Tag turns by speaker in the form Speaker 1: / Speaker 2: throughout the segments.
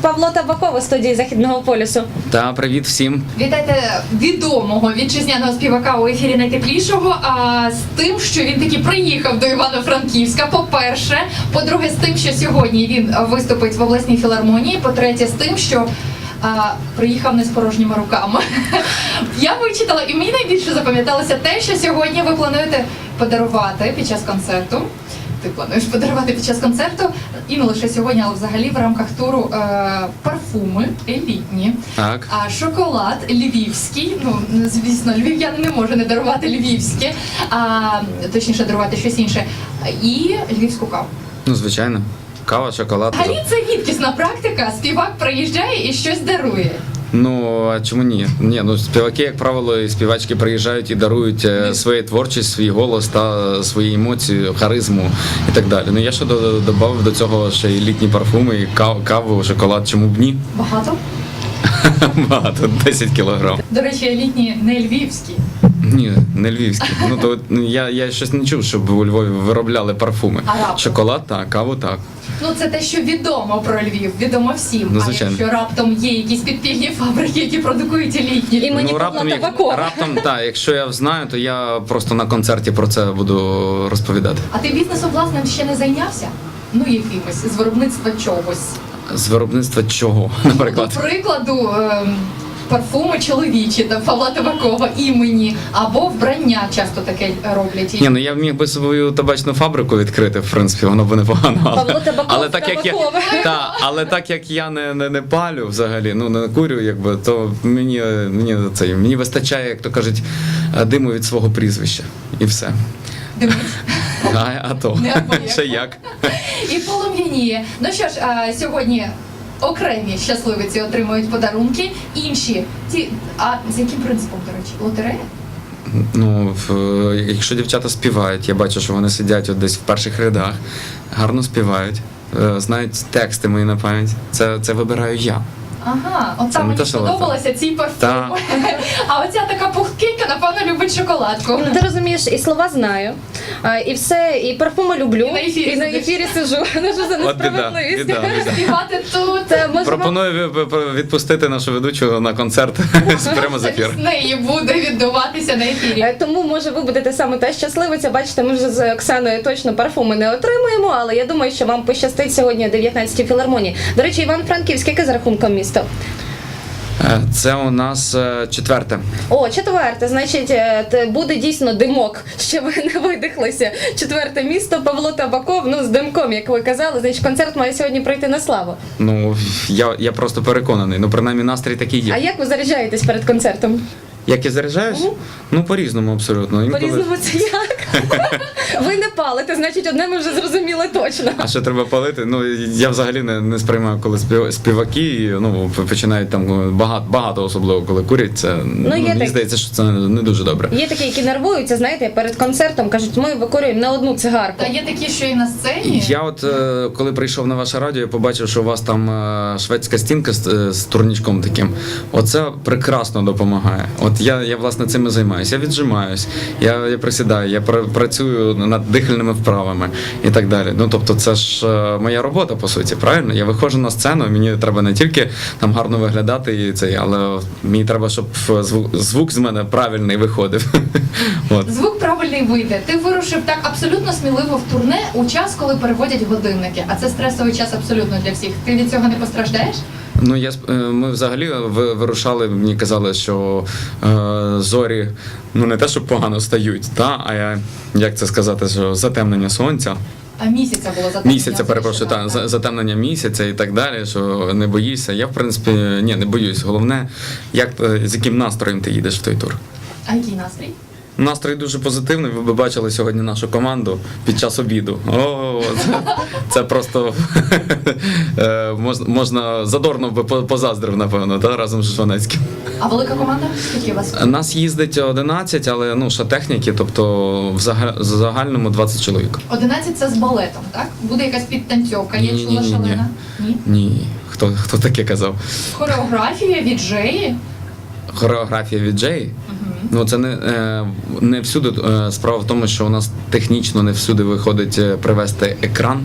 Speaker 1: Павло Табаков у студії Західного полюсу.
Speaker 2: Та привіт всім.
Speaker 3: Вітайте відомого вітчизняного співака у ефірі найтеплішого. А з тим, що він таки приїхав до Івано-Франківська. По-перше, по-друге, з тим, що сьогодні він виступить в обласній філармонії. По-третє, з тим, що а, приїхав не з порожніми руками. Я вичитала, і мені найбільше запам'яталося те, що сьогодні ви плануєте подарувати під час концерту. Ти плануєш подарувати під час концерту і не лише сьогодні, але взагалі в рамках туру е, парфуми елітні.
Speaker 2: Так.
Speaker 3: А шоколад львівський, ну звісно, львів'яни не може не дарувати львівське, а точніше дарувати щось інше. І львівську каву.
Speaker 2: Ну, звичайно. Кава, шоколад.
Speaker 3: Взагалі це рідкісна практика. Співак приїжджає і щось дарує.
Speaker 2: Ну а чому ні? Ні, ну співаки, як правило, і співачки приїжджають і дарують е, свою творчість, свій голос та свої емоції, харизму і так далі. Ну я ще до- додав до цього ще й літні парфуми, і каву, шоколад. Чому б ні?
Speaker 3: Багато.
Speaker 2: Багато, 10 кілограм.
Speaker 3: До речі, літні не львівські.
Speaker 2: Ні, не львівські. Ну то ну, я, я щось не чув, щоб у Львові виробляли парфуми.
Speaker 3: А раптом?
Speaker 2: Шоколад так, каву так.
Speaker 3: Ну це те, що відомо про Львів, відомо всім.
Speaker 2: Ну,
Speaker 3: а якщо раптом є якісь підпільні фабрики, які продукують елітні.
Speaker 1: І мені
Speaker 2: ну, раптом, як, раптом, так, якщо я знаю, то я просто на концерті про це буду розповідати.
Speaker 3: А ти бізнесом власним ще не зайнявся? Ну якимось з виробництва чогось.
Speaker 2: З виробництва чого, наприклад?
Speaker 3: До прикладу, ем, парфуми чоловічі там Павла Табакова імені або вбрання часто таке роблять.
Speaker 2: Ні, ну я міг би свою табачну фабрику відкрити, в принципі, воно б непогано.
Speaker 1: Павло Табаков,
Speaker 2: але так як я та, але так як я не, не, не палю взагалі, ну не курю, якби то мені мені це мені вистачає, як то кажуть, диму від свого прізвища. І все. А, а то
Speaker 3: Не
Speaker 2: ще як.
Speaker 3: і полум'яніє. Ну що ж, а, сьогодні. Окремі щасливиці отримують подарунки, інші ті. А з яким принципом, до речі, лотерея?
Speaker 2: Ну, в, якщо дівчата співають, я бачу, що вони сидять от десь в перших рядах, гарно співають, е, знають тексти мої на пам'ять. Це, це вибираю я.
Speaker 3: Ага, от там мені
Speaker 2: те, що
Speaker 3: сподобалася ці парфуми.
Speaker 2: Та.
Speaker 3: А оця така пухкенька, напевно, любить шоколадку.
Speaker 1: Ну, Ти розумієш, і слова знаю, і все, і парфуми люблю,
Speaker 3: І на ефірі
Speaker 1: і на ефірі сиджу. Ну що за несправедливість?
Speaker 3: Співати тут.
Speaker 2: Пропоную відпустити нашу ведучу на концерт прямо з ефіру.
Speaker 3: З неї буде відбуватися на ефірі.
Speaker 1: Е, Тому може ви будете саме та щасливиця. Бачите, ми вже з Оксаною точно парфуми не отримуємо, але я думаю, що вам пощастить сьогодні о 19-й філармонії. До речі, Іван-Франківськ, яке за рахунком місто?
Speaker 2: Е, Це у нас е, четверте.
Speaker 1: О, четверте, значить, е, буде дійсно димок, ще ви не видихлися. Четверте місто Павло Табаков. Ну з димком, як ви казали, значить концерт має сьогодні пройти на славу.
Speaker 2: Ну я, я просто переконаний. Ну принаймні настрій такий є.
Speaker 1: А як ви заряджаєтесь перед концертом?
Speaker 2: Як я заряджаюсь? Ну по-різному абсолютно. Інколи-
Speaker 1: По-різному це як? Ви не палите, значить, одне ми вже зрозуміли точно.
Speaker 2: А що треба палити? Ну я взагалі не, не сприймаю, коли спів- співаки ну починають там багато, багато особливо, коли курять. Це ну,
Speaker 1: є
Speaker 2: мені
Speaker 1: так-
Speaker 2: здається, що це не дуже добре.
Speaker 1: Є такі, які нервуються, знаєте, перед концертом кажуть, ми викурюємо не одну цигарку.
Speaker 3: Та є такі, що і на сцені.
Speaker 2: Я от е, коли прийшов на ваше радіо, я побачив, що у вас там е, шведська стінка з, е, з турнічком таким. Оце прекрасно допомагає. От я, я власне цим і займаюся. Я віджимаюсь, я, я присідаю, я пра- працюю над дихальними вправами і так далі. Ну тобто, це ж е, моя робота, по суті, правильно? Я виходжу на сцену, мені треба не тільки там гарно виглядати і цей, але мені треба, щоб е, звук, звук з мене правильний виходив. От.
Speaker 3: Звук правильний вийде. Ти вирушив так абсолютно сміливо в турне у час, коли переводять годинники. А це стресовий час абсолютно для всіх. Ти від цього не постраждаєш?
Speaker 2: Ну я е, ми взагалі ви- вирушали. Мені казали, що е, зорі ну не те, що погано стають, та а я як це сказати, що затемнення сонця,
Speaker 3: А місяця було затемнення.
Speaker 2: місяця, перепрошую, та за- затемнення місяця і так далі. Що не боїшся. Я в принципі ні, не боюсь. Головне, як е, з яким настроєм ти їдеш в той тур.
Speaker 3: А який настрій?
Speaker 2: Настрій дуже позитивний. Ви б бачили сьогодні нашу команду під час обіду. О, це, це просто е, можна, можна задорно би позаздрив, напевно, та, разом з Жванецьким.
Speaker 3: А велика команда? Скільки у вас?
Speaker 2: Нас їздить 11, але ну ще техніки, тобто в загальному 20 чоловік.
Speaker 3: 11 це з балетом, так? Буде якась підтанцьовка, є чула
Speaker 2: Ні-ні-ні-ні.
Speaker 3: шалена? Ні.
Speaker 2: Ні, хто, хто таке казав?
Speaker 3: Хореографія від Джеї.
Speaker 2: Хореографія від Джеї. Ну це не, е, не всюди. е, Справа в тому, що у нас технічно не всюди виходить е, привести екран.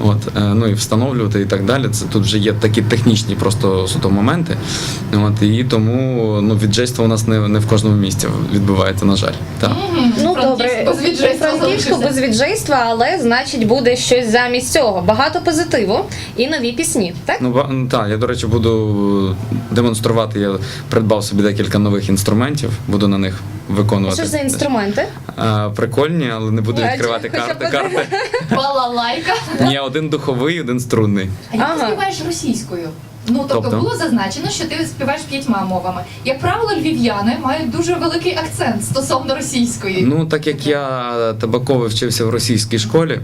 Speaker 2: От, е, ну і встановлювати і так далі. Це тут вже є такі технічні просто суто моменти. От, і тому ну, віджейство у нас не, не в кожному місці відбувається, на жаль. Так.
Speaker 1: Ну добре,
Speaker 3: без віджейства
Speaker 1: Франківську
Speaker 3: залишився.
Speaker 1: без віджейства, але значить буде щось замість цього. Багато позитиву і нові пісні. Так
Speaker 2: Ну, ба- ну, так, я, до речі, буду демонструвати. Я придбав собі декілька нових інструментів, буду на них виконувати.
Speaker 1: що ж за інструменти?
Speaker 2: А, прикольні, але не буду
Speaker 1: Бачу,
Speaker 2: відкривати
Speaker 1: хоча
Speaker 2: карти.
Speaker 1: б
Speaker 2: карти.
Speaker 3: Балалайка.
Speaker 2: Ні, один духовий, один струнний.
Speaker 3: А як ти
Speaker 1: Ага.
Speaker 3: співаєш російською? Ну тобто,
Speaker 2: Тобто?
Speaker 3: було зазначено, що ти співаєш п'ятьма мовами. Як правило, львів'яни мають дуже великий акцент стосовно російської.
Speaker 2: Ну, так як я табаковий вчився в російській школі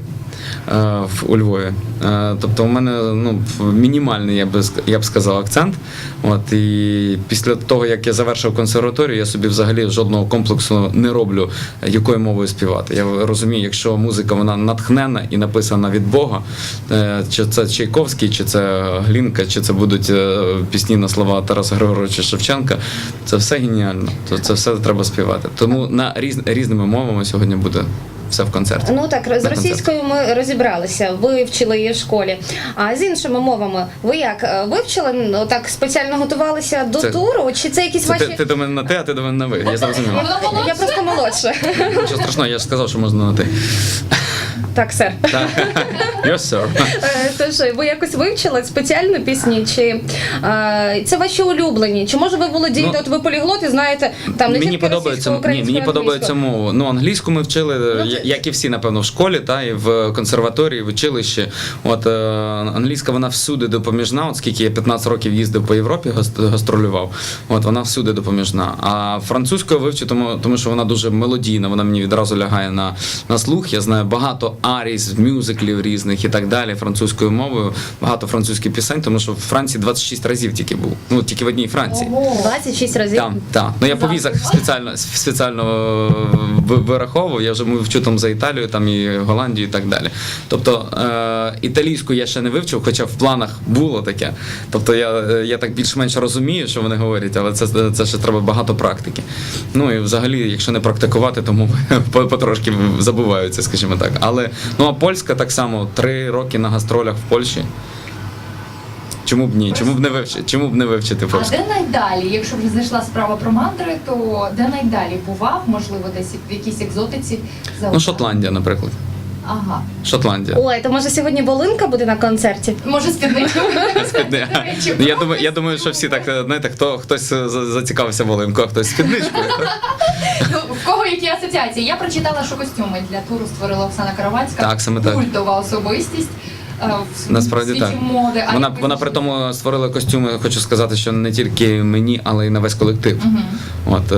Speaker 2: у Львові, е, тобто у мене ну, мінімальний, я ск- я б сказав, акцент. От, і після того, як я завершив консерваторію, я собі взагалі жодного комплексу не роблю, е, якою мовою співати. Я розумію, якщо музика вона натхнена і написана від Бога, е, чи це Чайковський, чи це Глінка, чи це будуть е, пісні на слова Тараса Григоровича Шевченка, це все геніально. Це все треба співати. Тому на різ, різними мовами сьогодні буде все в концерті.
Speaker 1: Ну так, з російською ми розібралися, вивчили її в школі. А з іншими мовами, ви як е, вивчили ну, так спеціально готувалися до
Speaker 2: Це-
Speaker 1: туру? Чи це якісь
Speaker 2: Це
Speaker 1: ваші
Speaker 2: ти, ти до мене на те, а ти до мене на ви. Я зрозумів.
Speaker 3: Вона
Speaker 1: я просто молодша.
Speaker 2: Нічого страшного, я ж сказав, що можна на ти.
Speaker 1: Так, сер.
Speaker 2: Так. Yes, sir.
Speaker 1: Е, Тож ви якось вивчили спеціально пісні? Чи е, це ваші улюблені? Чи може ви володієте?
Speaker 2: Ну,
Speaker 1: от ви поліглот і знаєте там не
Speaker 2: мені подобається, ні, мені подобається
Speaker 1: англійську?
Speaker 2: мова. Ну, англійську ми вчили,
Speaker 1: Ну,
Speaker 2: я- як і всі, напевно, в школі, та і в консерваторії, в училищі. От е, англійська вона всюди допоміжна. От скільки я 15 років їздив по Європі, гастролював. От вона всюди допоміжна. А французьку я вивчу, тому, тому що вона дуже мелодійна, вона мені відразу лягає на, на слух. Я знаю багато арій з мюзиклів різних і так далі, французькою мовою, багато французьких пісень, тому що в Франції 26 разів тільки був. Ну тільки в одній Франції.
Speaker 1: 26 разів.
Speaker 2: Так, так. Ну я по візах спеціально спеціально е, вираховував. Я вже вчу там за Італію, там і Голландію, і так далі. Тобто е, італійську я ще не вивчив, хоча в планах було таке. Тобто я, е, я так більш-менш розумію, що вони говорять, але це, це ще треба багато практики. Ну і взагалі, якщо не практикувати, то потрошки забуваються, скажімо так. Але ну а польська так само три роки на гастролях в Польщі. Чому б ні? Чому б не вивчити? Чому б не вивчити
Speaker 3: А де найдалі, якщо вже знайшла справа про мандри, то де найдалі бував, можливо, десь в якійсь екзотиці за
Speaker 2: Ну, Шотландія, наприклад.
Speaker 3: Ага.
Speaker 2: Шотландія.
Speaker 1: Ой, то може сьогодні Волинка буде на концерті?
Speaker 3: Може, спідничку?
Speaker 2: Спідни-
Speaker 3: До речі,
Speaker 2: Ну, Я думаю, я думаю, що всі так знаєте, хто хтось за- зацікавився волинку, а хтось спідничкою.
Speaker 3: Ну, в кого які асоціації? Я прочитала, що костюми для туру створила Оксана Караванська.
Speaker 2: Так, саме так.
Speaker 3: Культова особистість. Е, в
Speaker 2: Насправді
Speaker 3: світі
Speaker 2: так.
Speaker 3: моди. А
Speaker 2: Вона вона при тому створила костюми. Хочу сказати, що не тільки мені, але й на весь колектив. От е,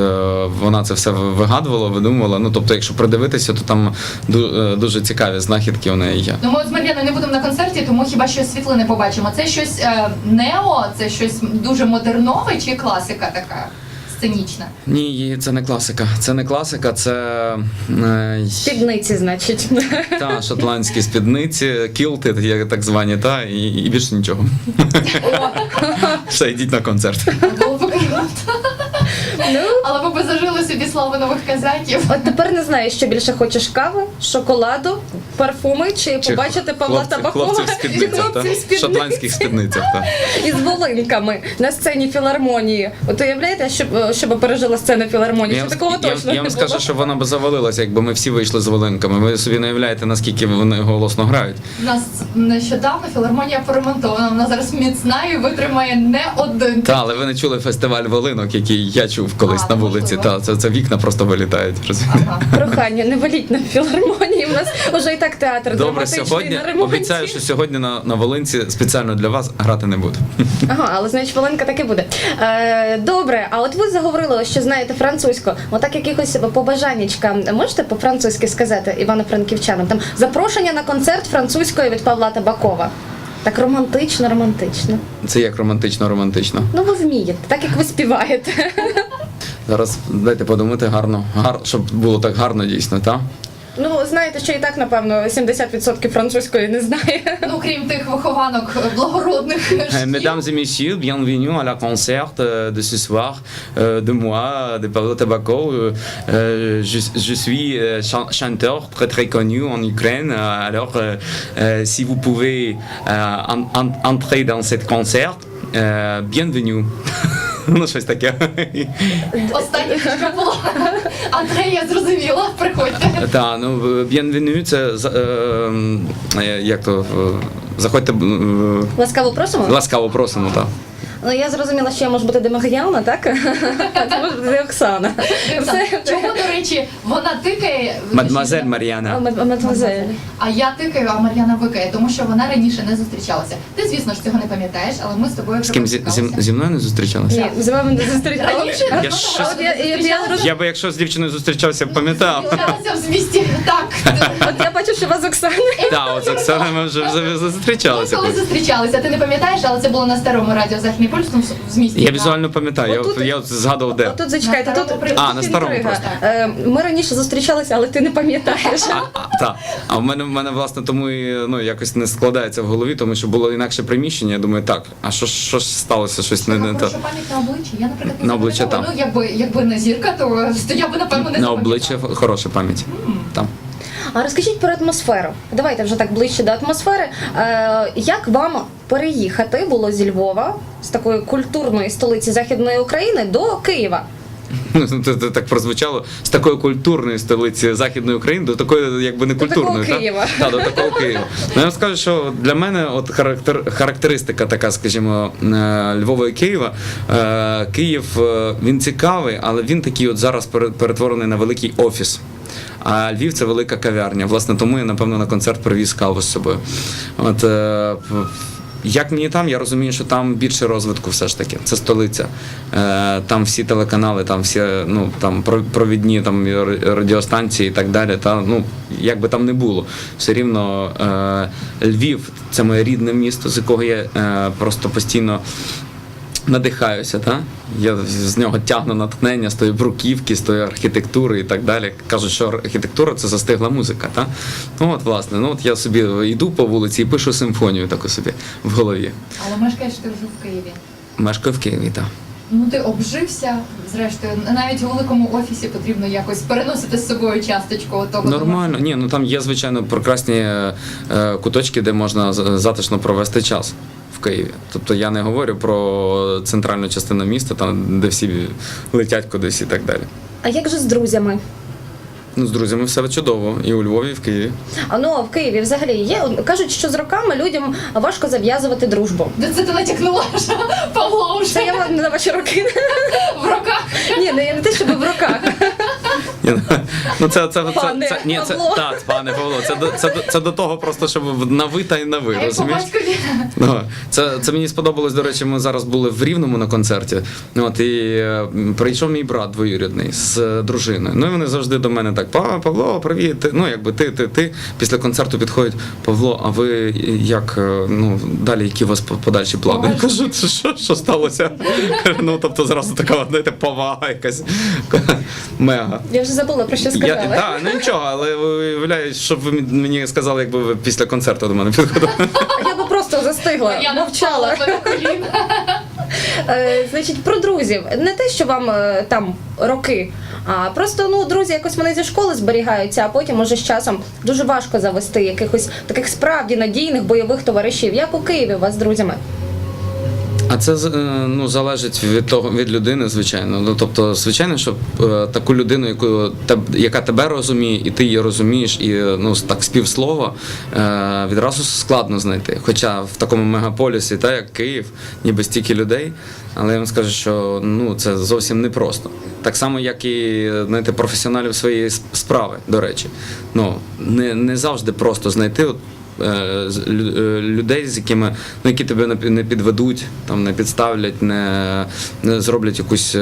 Speaker 2: вона це все вигадувала, видумувала. Ну тобто, якщо придивитися, то там ду- е, дуже цікаві знахідки у неї є.
Speaker 3: Ну, ми от з Мар'яною не будемо на концерті, тому хіба що світлини побачимо. Це щось е, нео, це щось дуже модернове чи класика така сценічна?
Speaker 2: Ні, це не класика. Це не класика, це е,
Speaker 1: Спідниці, значить.
Speaker 2: та шотландські спідниці, кілти, є так звані, та і, і більше нічого. Все, йдіть на концерт.
Speaker 1: Ну,
Speaker 3: Але ви б зажили собі славу нових казаків.
Speaker 1: от тепер не знаю, що більше хочеш кави, шоколаду, парфуми чи,
Speaker 2: Чи
Speaker 1: побачити Павла
Speaker 2: хлопці-
Speaker 1: Табакова
Speaker 2: в спідницях, та? шотландських спідницях. Та.
Speaker 1: із волинками на сцені філармонії. От уявляєте, щоб, щоб пережила сцена філармонії?
Speaker 2: Я,
Speaker 1: Що такого
Speaker 2: я,
Speaker 1: точно
Speaker 2: я вам скажу,
Speaker 1: було.
Speaker 2: що вона б завалилася, якби ми всі вийшли з волинками. Ви собі не уявляєте, наскільки вони голосно грають.
Speaker 3: У нас нещодавно філармонія поремонтована. Вона зараз міцна і витримає не один.
Speaker 2: Та, але ви не чули фестиваль волинок, який я чув колись
Speaker 3: А,
Speaker 2: на вулиці.
Speaker 3: можливо.
Speaker 2: Та це, це вікна просто вилітають.
Speaker 3: Ага.
Speaker 1: Прохання, не валіть на філармонії. У нас вже і так театр
Speaker 2: Добре,
Speaker 1: драматичний
Speaker 2: сьогодні
Speaker 1: на ремонті.
Speaker 2: обіцяю, що сьогодні на, на Волинці спеціально для вас грати не буду.
Speaker 1: Ага, але значить Волинка таки буде. Е, добре, а от ви заговорили, що знаєте французьку. Отак якихось побажаннячка можете по-французьки сказати івано-франківчанам? Там запрошення на концерт французької від Павла Табакова. Так романтично, романтично.
Speaker 2: Це як романтично, романтично.
Speaker 1: Ну ви вмієте, так як ви співаєте.
Speaker 2: Зараз дайте подумати гарно, гар, щоб було так гарно дійсно, та?
Speaker 1: Ну, знаєте, що і так, напевно, 70% французької не знає.
Speaker 3: Ну крім тих вихованок благородних.
Speaker 2: Euh,
Speaker 3: шкіл.
Speaker 2: Mesdames et messieurs, bienvenue à la concert euh, de ce soir euh, de moi, de Pablo Tabaco. Euh, euh, je, je suis euh, chan- chanteur très très connu en Ukraine. Euh, Alors, euh, euh, si vous pouvez euh, en- en- entrer dans cette concert, euh, bienvenue. Ну, щось таке.
Speaker 3: Останнє, що було. Андрей, я зрозуміла, приходьте.
Speaker 2: Так, ну б'янвеню це за- е, як то заходьте
Speaker 1: Ласкаво просимо.
Speaker 2: ласкаво просимо, так.
Speaker 1: Ну, я зрозуміла, що я можу бути Демагіяна, так? Це може бути Оксана. Все.
Speaker 3: Чому, до речі, вона тикає.
Speaker 2: Мадемуазель
Speaker 1: А,
Speaker 2: Мар'яна.
Speaker 1: мадемуазель.
Speaker 3: А я тикаю, а Мар'яна викає, тому що вона раніше не зустрічалася. Ти, звісно ж, цього не пам'ятаєш, але ми з тобою
Speaker 2: З ким зі, зі, зі мною не зустрічалася?
Speaker 1: Ні, з вами не зустрічалася.
Speaker 3: Раніше
Speaker 2: Я щось-
Speaker 1: От я- я- я
Speaker 3: зустрічалася.
Speaker 2: Я би якщо з дівчиною зустрічався, б пам'ятав.
Speaker 3: Зустрічалася в змісті. Так.
Speaker 1: От я бачу, що у вас Оксана.
Speaker 2: Так, от з Оксаною ми вже вже
Speaker 3: Ми коли зустрічалися, ти не пам'ятаєш, але це було на старому радіо Західний полюс ну, в змісті.
Speaker 2: Я візуально пам'ятаю, я,
Speaker 1: Отут-
Speaker 2: от- я от згадував де.
Speaker 1: Отут зачекайте,
Speaker 3: На
Speaker 1: тут
Speaker 2: А, на старому
Speaker 1: інтрига.
Speaker 2: просто.
Speaker 1: Е, Ми раніше зустрічалися, але ти не пам'ятаєш.
Speaker 2: А, так. А в мене в мене власне тому і ну якось не складається в голові, тому що було інакше приміщення. Я думаю, так, а що, ж- що ж сталося? Щось не, не
Speaker 3: Про
Speaker 2: то.
Speaker 3: пам'ять на обличчі? Я, наприклад, не
Speaker 2: На обличчя
Speaker 3: запам'ятовую. Ну, якби, якби не зірка, то, то я би, напевно, не
Speaker 2: На
Speaker 3: запам'ятала.
Speaker 2: обличчя хороша пам'ять. Там.
Speaker 1: А розкажіть про атмосферу. Давайте вже так ближче до атмосфери. Е, як вам переїхати було зі Львова, з такої культурної столиці Західної України до Києва?
Speaker 2: Ну, це, так прозвучало з такої культурної столиці Західної України до такої, якби не
Speaker 1: До
Speaker 2: культурної.
Speaker 1: такого
Speaker 2: та?
Speaker 1: Києва.
Speaker 2: Та, до такого Києва. Ну, я вам скажу, що для мене от характер, характеристика така, скажімо, е, Львова і Києва. Е, Київ е, він цікавий, але він такий от зараз перетворений на великий офіс. А Львів це велика кав'ярня. Власне, тому я напевно на концерт привіз каву з собою. От як мені там, я розумію, що там більше розвитку все ж таки. Це столиця. Е, там всі телеканали, там всі ну, там про- провідні там, радіостанції і так далі. Та, ну, як би там не було, все рівно е, Львів це моє рідне місто, з якого я е, просто постійно надихаюся, та? я з нього тягну натхнення з тої бруківки, з тої архітектури і так далі. Кажуть, що архітектура це застигла музика. Та? Ну от, власне, ну от я собі йду по вулиці і пишу симфонію таку собі в голові.
Speaker 3: Але мешкаєш ти вже в Києві.
Speaker 2: Мешкаю в Києві, так.
Speaker 3: Ну ти обжився, зрештою, навіть у великому офісі потрібно якось переносити з собою часточку того.
Speaker 2: Нормально. Ні, ну там є, звичайно, прекрасні е, е, куточки, де можна затишно провести час в Києві. Тобто я не говорю про центральну частину міста, там, де всі летять кудись і так далі.
Speaker 1: А як же з друзями?
Speaker 2: Ну, з друзями все чудово. І у Львові, і в Києві.
Speaker 1: А ну а в Києві взагалі є. кажуть, що з роками людям важко зав'язувати дружбу.
Speaker 3: Де це ти натякнула Павло
Speaker 1: Це
Speaker 3: вже
Speaker 1: я на ваші роки.
Speaker 3: в руках.
Speaker 1: Ні, не, не те, щоб в руках.
Speaker 2: Ну, Ну це, це, це, це, ні, це, так, пане Павло, це, до- це, це до того просто, щоб на ви та й на ви, розумієш? Ну, це, це мені сподобалось. До речі, ми зараз були в Рівному на концерті. От і прийшов мій брат двоюрідний з е, дружиною. Ну і вони завжди до мене так: «Па, Павло, привіт. Ну, якби ти, ти, ти. Після концерту підходять, Павло, а ви як е, ну далі, які у вас подальші плани? Я кажу, «Це що, що сталося? Ну тобто зразу така, знаєте, повага якась мега.
Speaker 1: Я вже забула про що
Speaker 2: Я,
Speaker 1: сказали.
Speaker 2: так, ну нічого, але виявляю, щоб ви мені сказали, якби ви після концерту до мене підходили.
Speaker 1: Я би просто застигла,
Speaker 3: Я
Speaker 1: мовчала.
Speaker 3: навчала.
Speaker 1: Е, значить, про друзів. Не те, що вам е, там роки, а просто ну друзі якось вони зі школи зберігаються, а потім може з часом дуже важко завести якихось таких справді надійних бойових товаришів. Як у Києві у вас з друзями?
Speaker 2: А це е, ну, залежить від того від людини, звичайно. Ну тобто, звичайно, що е, таку людину, яку яка тебе розуміє, і ти її розумієш, і ну так співслова, е, відразу складно знайти. Хоча в такому мегаполісі, та як Київ, ніби стільки людей. Але я вам скажу, що ну це зовсім непросто. Так само, як і знаєте, професіоналів своєї справи, до речі. Ну не, не завжди просто знайти. Е, е, людей, з якими ну, які тебе не пі- не підведуть, там не підставлять, не, не зроблять якусь.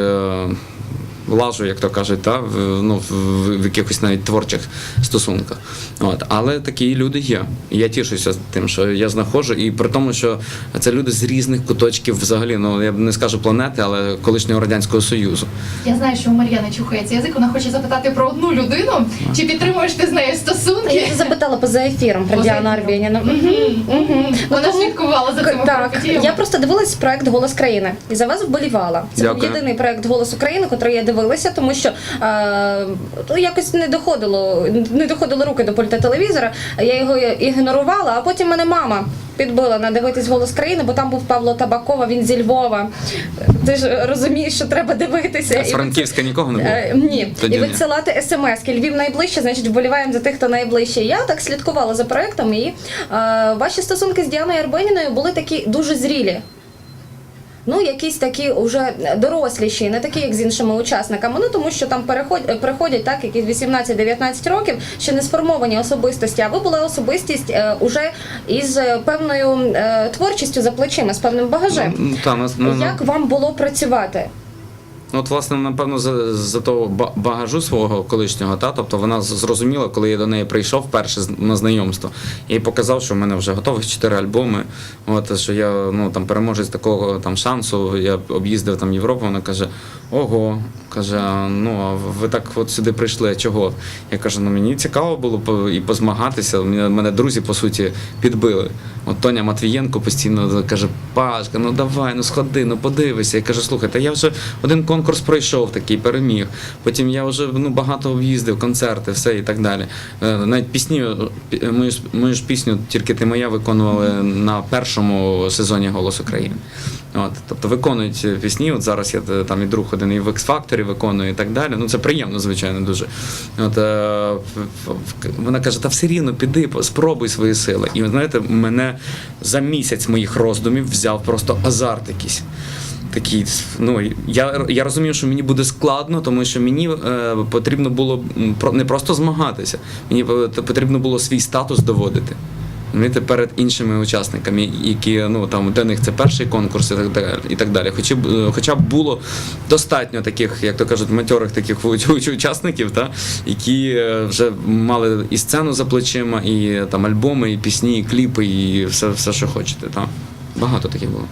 Speaker 2: Е, лажу, як то кажуть, та, в, ну, в, в якихось навіть творчих стосунках. От. Але такі люди є. І я тішуся тим, що я знаходжу, і при тому, що це люди з різних куточків взагалі, ну я б не скажу планети, але колишнього радянського союзу.
Speaker 3: Я знаю, що у Мар'яни чухається язик. Вона хоче запитати про одну людину. Чи підтримуєш ти з нею стосунки?
Speaker 1: вже запитала поза ефіром про
Speaker 3: Поза
Speaker 1: Діану
Speaker 3: ефіром.
Speaker 1: Арбєніну.
Speaker 3: Мгм. Вона
Speaker 1: тому-
Speaker 3: слідкувала за цими
Speaker 1: Так, я просто дивилась проект Голос країни і за вас вболівала. Це був
Speaker 2: Дякую.
Speaker 1: єдиний проект Голос України, який я дивилася, тому що е, ну, якось не доходило, не доходили руки до пульта телевізора. Я його ігнорувала, а потім мене мама. Підбила на дивитись голос країни, бо там був Павло Табакова, він зі Львова. Ти ж розумієш, що треба дивитися.
Speaker 2: А з Франківська нікого не було?
Speaker 1: Е, Ні,
Speaker 2: Тоді
Speaker 1: і відсилати смс. Львів найближче, значить вболіваємо за тих, хто найближче. Я так слідкувала за проектом, і е, ваші стосунки з Діаною Арбеніною були такі дуже зрілі. Ну, якісь такі вже доросліші, не такі, як з іншими учасниками. Ну тому що там переходять, приходять так, якісь 18-19 років, ще не сформовані особистості. А ви були особистість е, уже із е, певною е, творчістю за плечима, з певним багажем.
Speaker 2: Ну, та, нас- ну.
Speaker 1: Як вам було працювати?
Speaker 2: Ну, от, власне, напевно, за, за того ба- багажу свого колишнього, та, тобто вона зрозуміла, коли я до неї прийшов вперше на знайомство. і показав, що в мене вже готових чотири альбоми. От, що я ну, там, переможець такого там, шансу, я об'їздив там Європу, вона каже: Ого, каже, ну а ви так от сюди прийшли, чого? Я кажу, ну мені цікаво було і позмагатися. Мене, друзі, по суті, підбили. От Тоня Матвієнко постійно каже: Пашка, ну давай, ну сходи, ну подивися. Я кажу, слухайте, я вже один конкурс пройшов такий, переміг. Потім я вже ну, багато об'їздив, концерти, все і так далі. Е, Навіть пісні, мою, мою ж пісню тільки ти моя виконували на першому сезоні Голос України. От, тобто виконують пісні. От зараз я е, там і друг один і в X-Factor виконую і так далі. Ну це приємно, звичайно, дуже. От, е, вона каже: та все рівно піди, спробуй свої сили. І знаєте, мене за місяць моїх роздумів взяв просто азарт якийсь. Такий, ну я, я розумію, що мені буде складно, тому що мені е, потрібно було не просто змагатися, мені е, потрібно було свій статус доводити. Розумієте, перед іншими учасниками, які ну там для них це перший конкурс і так далі. Хоча б е, хоча б було достатньо таких, як то кажуть, матьорих таких уч- уч- учасників, та, які е, вже мали і сцену за плечима, і там альбоми, і пісні, і кліпи, і все, все що хочете. Та. Багато таких було.